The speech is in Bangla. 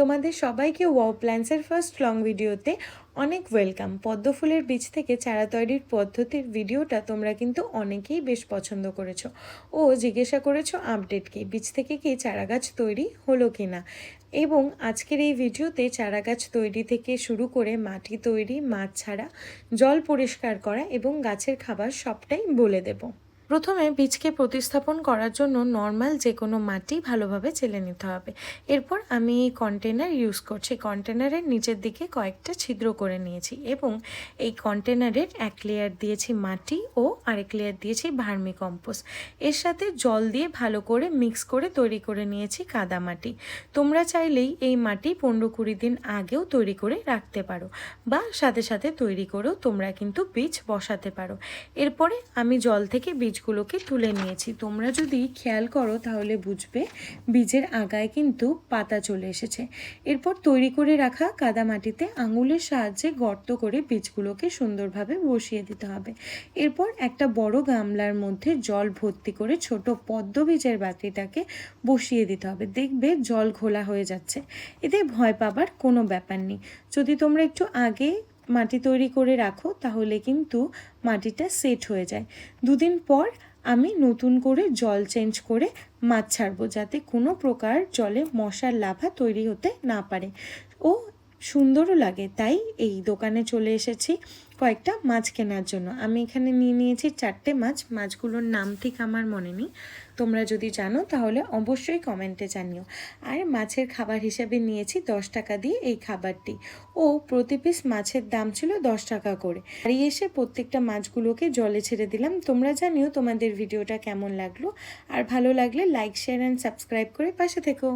তোমাদের সবাইকে ওয়াও প্ল্যান্সের ফার্স্ট লং ভিডিওতে অনেক ওয়েলকাম পদ্ম ফুলের বীজ থেকে চারা তৈরির পদ্ধতির ভিডিওটা তোমরা কিন্তু অনেকেই বেশ পছন্দ করেছ। ও জিজ্ঞাসা করেছ আপডেট কি? বীজ থেকে কি চারা গাছ তৈরি হলো কি না এবং আজকের এই ভিডিওতে চারা গাছ তৈরি থেকে শুরু করে মাটি তৈরি, মাছ ছাড়া, জল পরিষ্কার করা এবং গাছের খাবার সবটাই বলে দেবো। প্রথমে বীজকে প্রতিস্থাপন করার জন্য নর্মাল যে কোনো মাটি ভালোভাবে চেলে নিতে হবে। এরপর আমি এই কন্টেনার ইউজ করছি। কন্টেনারের নিচের দিকে কয়েকটা ছিদ্র করে নিয়েছি এবং এই কন্টেনারের এক লেয়ার দিয়েছি মাটি ও আরেক লেয়ার দিয়েছি ভার্মি কম্পোস্ট এর সাথে জল দিয়ে ভালো করে মিক্স করে তৈরি করে নিয়েছি কাদা মাটি। তোমরা চাইলেই এই মাটি পনেরো কুড়ি দিন আগেও তৈরি করে রাখতে পারো বা সাথে সাথে তৈরি করেও তোমরা কিন্তু বীজ বসাতে পারো। এরপরে আমি জল থেকে বীজগুলোকে তুলে নিয়েছি। তোমরা যদি খেয়াল করো তাহলে বুঝবে বীজের আগায় কিন্তু পাতা চলে এসেছে। এরপর তৈরি করে রাখা কাদা মাটিতে আঙুলের সাহায্যে গর্ত করে বীজগুলোকে সুন্দরভাবে বসিয়ে দিতে হবে। এরপর একটা বড় গামলার মধ্যে জল ভর্তি করে ছোট পদ্ম বীজের বাতিটাকে বসিয়ে দিতে হবে। দেখবে জল ঘোলা হয়ে যাচ্ছে। এতে ভয় পাবার কোনো ব্যাপার নেই। যদি তোমরা একটু আগে মাটি তৈরি করে রাখো, তাহলে কিন্তু মাটিটা সেট হয়ে যায়। দুদিন পর আমি নতুন করে জল চেঞ্জ করে মাছ ছাড়বো, যাতে কোনো প্রকার জলে মশার লাভা তৈরি হতে না পারে। ও সুন্দরও লাগে, তাই এই দোকানে চলে এসেছি। কয়েকটা মাছ কেনার জন্য। আমি এখানে নিয়ে নিয়েছি চারটে মাছ। মাছগুলোর নাম ঠিক আমার মনে নেই। তোমরা যদি জানো তাহলে অবশ্যই কমেন্টে জানিও। আর মাছের খাবার হিসেবে নিয়েছি দশ টাকা দিয়ে এই খাবারটি। ও প্রতি পিস মাছের দাম ছিল দশ টাকা করে। বাড়ি এসে প্রত্যেকটা মাছগুলোকে জলে ছেড়ে দিলাম। তোমরা জানিও তোমাদের ভিডিওটা কেমন লাগল। আর ভালো লাগলে লাইক, শেয়ার অ্যান্ড সাবস্ক্রাইব করে পাশে থেকো।